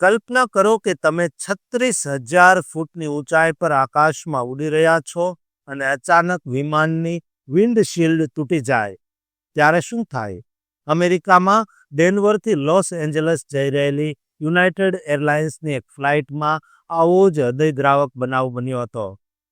કલ્પના કરો કે તમે છત્રીસ હજાર ફૂટની ઊંચાઈ પર આકાશમાં ઉડી રહ્યા છો અને અચાનક વિમાનની વિન્ડશીલ્ડ તૂટી જાય. ત્યારે શું થાય? અમેરિકામાં ડેનવરથી લોસ એન્જલસ જઈ રહેલી યુનાઇટેડ એરલાઇન્સની એક ફ્લાઇટમાં આવો જ હૃદયદ્રાવક બનાવ બન્યો હતો.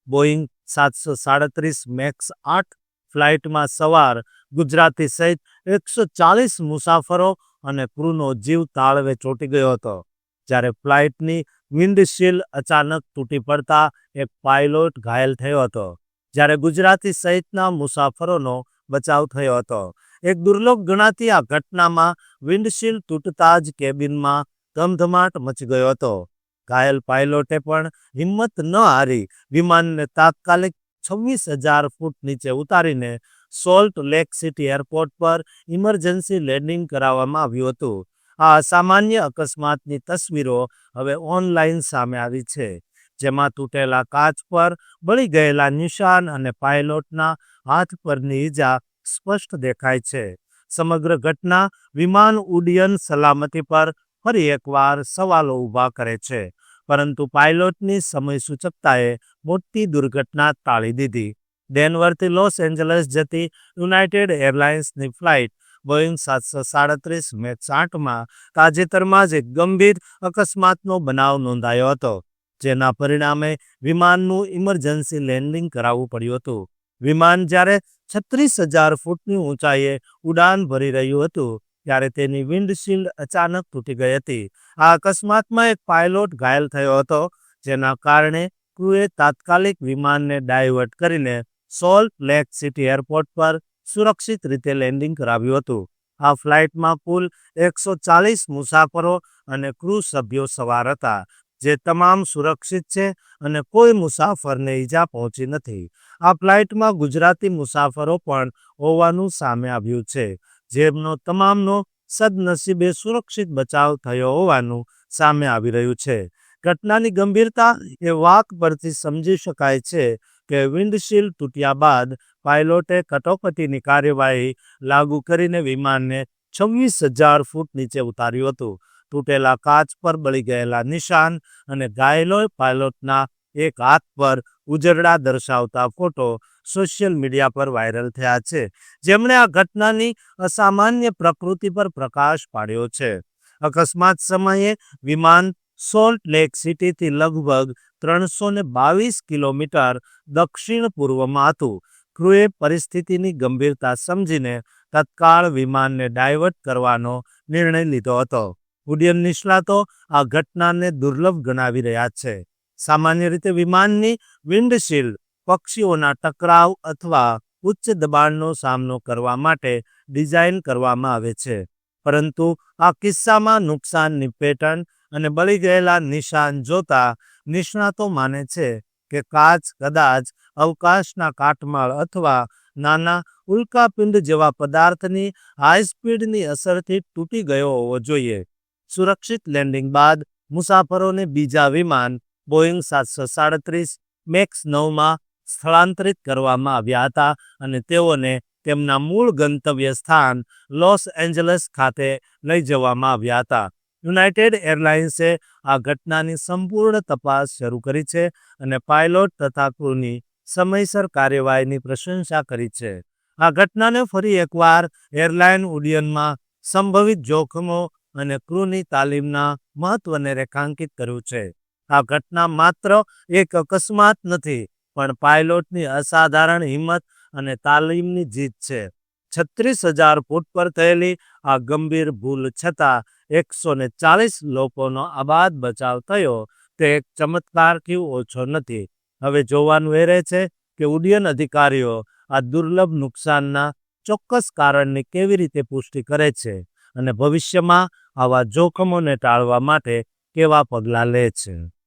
બોઈંગ સાતસો સાડત્રીસ મેક્સ આઠ, ફ્લાઇટમાં સવાર, ગુજરાતી સહિત એકસો ચાલીસ મુસાફરો અને ક્રૂનો જીવ તાળવે ચોંટી ગયો હતો. જ્યારે ફ્લાઇટની વિન્ડશીલ્ડ અચાનક તૂટી પડતા એક પાયલોટ ઘાયલ થયો હતો. જ્યારે ગુજરાતી સહિતના મુસાફરોનો બચાવ થયો હતો. એક દુર્લભ ગણાતી આ ઘટનામાં વિન્ડશીલ્ડ તૂટતા જ કેબિનમાં ધમધમાટ મચી ગયો હતો. ઘાયલ પાયલોટે પણ હિંમત ન હારી વિમાનને તાત્કાલિક છવ્વીસ હજાર ફૂટ નીચે ઉતારીને સોલ્ટ લેક સિટી એરપોર્ટ પર ઇમરજન્સી લેન્ડિંગ કરાવવામાં આવ્યું હતું. આ અસામાન્ય અકસ્માતની તસવીરો હવે ઓનલાઈન સામે આવી છે. જેમાં તૂટેલા કાચ પર, બળી ગયેલા નિશાન અને પાયલોટના હાથ પરની ઈજા સ્પષ્ટ દેખાય છે. સમગ્ર ઘટના વિમાન ઉડ્ડયન સલામતી પર ફરી એકવાર સવાલો ઊભા કરે છે. પરંતુ પાયલોટની સમય સૂચકતાએ મોટી દુર્ઘટના ટાળી દીધી. ડેનવરથી લોસ એન્જલસ જતી યુનાઇટેડ એરલાઇન્સની ફ્લાઇટ બોઈંગ સાતસો સાડત્રીસ મેક્સ આઠમાં તાજેતરમાં જ એક ગંભીર અકસ્માતનો બનાવ નોંધાયો હતો, જેના પરિણામે વિમાનનું ઇમરજન્સી લેન્ડિંગ કરાવવું પડ્યું હતું. વિમાન જ્યારે છત્રીસ હજાર ફૂટની ઊંચાઈએ ઉડાન ભરી રહ્યું હતું, ત્યારે તેની વિન્ડશીલ્ડ અચાનક તૂટી ગઈ હતી. આ અકસ્માતમાં એક પાયલોટ ઘાયલ થયો હતો, જેના કારણે ક્રૂએ તાત્કાલિક વિમાનને ડાયવર્ટ કરીને સોલ્ટ લેક સિટી એરપોર્ટ પર સુરક્ષિત રીતે લેન્ડિંગ કરાવ્યું હતું. આ ફ્લાઇટમાં કુલ એકસો ચાલીસ મુસાફરો અને ક્રૂ સભ્યો સવાર હતા, જે તમામ સુરક્ષિત છે અને કોઈ મુસાફરને ઈજા પહોંચી નથી. આ ફ્લાઇટમાં ગુજરાતી મુસાફરો પણ હોવાનું સામે આવ્યું છે. જેમનો તમામનો સદનસીબે સુરક્ષિત બચાવ થયો હોવાનું સામે આવી રહ્યું છે. ઘટનાની ગંભીરતા એ વાક પરથી સમજી શકાય છે કે વિન્ડશીલ્ડ તૂટ્યા બાદ પાયલોટે કટોકટીની કાર્યવાહી લાગુ કરીને વિમાનને છવ્વીસ હજાર ફૂટ નીચે ઉતાર્યું હતું. તૂટેલા કાચ પર બળી ગયેલા નિશાન અને ઘાયલો પાયલોટના એક હાથ પર ઉજરડા દર્શાવતા ફોટો સોશિયલ મીડિયા પર વાયરલ થયા છે. જેમણે આ ઘટનાની અસામાન્ય પ્રકૃતિ પર પ્રકાશ પાડ્યો છે. અકસ્માત સમયે વિમાન સોલ્ટ લેક સિટીથી લગભગ ત્રણસો ને બાવીસ કિલોમીટર દક્ષિણ પૂર્વમાં હતું. ક્રૂએ પરિસ્થિતિની ગંભીરતા સમજીને તત્કાળ વિમાનને ડાયવર્ટ કરવાનો નિર્ણય લીધો હતો. ઉડ્ડયન નિષ્ણાતો આ ઘટનાને દુર્લભ ગણાવી રહ્યા છે. સામાન્ય રીતે વિમાનની વિન્ડશીલ્ડ પક્ષીઓના ટકરાવ અથવા ઉચ્ચ દબાણનો સામનો કરવા માટે ડિઝાઇન કરવામાં આવે છે. પરંતુ આ કિસ્સામાં નુકસાનની પેટર્ન અને બળી ગયેલા નિશાન જોતા નિષ્ણાતો માને છે કે કાચ કદાચ અવકાશના કાટમાળ અથવા નાના ઉલ્કાપિંડ જેવા પદાર્થની હાઈ સ્પીડની અસરથી તૂટી ગયો હોવો જોઈએ. સુરક્ષિત લેન્ડિંગ બાદ મુસાફરોને બીજા વિમાન બોઈંગ સાતસો સાડત્રીસ મેક્સ નવમાં સ્થળાંતરિત કરવામાં આવ્યા હતા અને તેઓને તેમના મૂળ ગંતવ્ય સ્થાન લોસ એન્જલસ ખાતે લઈ જવામાં આવ્યા હતા. યુનાઇટેડ એરલાઇન્સે આ ઘટનાની સંપૂર્ણ તપાસ શરૂ કરી છે અને પાયલોટ તથા ક્રૂની સમયસર કાર્યવાહીની પ્રશંસા કરી છે. આ ઘટનાને ફરી એકવાર એરલાઇન ઉડ્ડયનમાં સંભવિત જોખમો અને ક્રૂની તાલીમના મહત્વને રેખાંકિત કર્યું છે. આ ઘટના માત્ર એક અકસ્માત નથી, પણ પાયલોટની અસાધારણ હિંમત અને તાલીમની જીત છે. છત્રીસ હજાર ફૂટ પર થયેલી આ ગંભીર ભૂલ છતાં એકસો ને ચાલીસ લોકોનો આબાદ બચાવ થયો. તે એક ચમત્કારથી ઓછો નથી. હવે જોવાનું એ રહે છે કે ઉડ્ડયન અધિકારીઓ આ દુર્લભ નુકસાનના ચોક્કસ કારણની કેવી રીતે પુષ્ટિ કરે છે અને ભવિષ્યમાં આવા જોખમોને ટાળવા માટે કેવા પગલાં લે છે.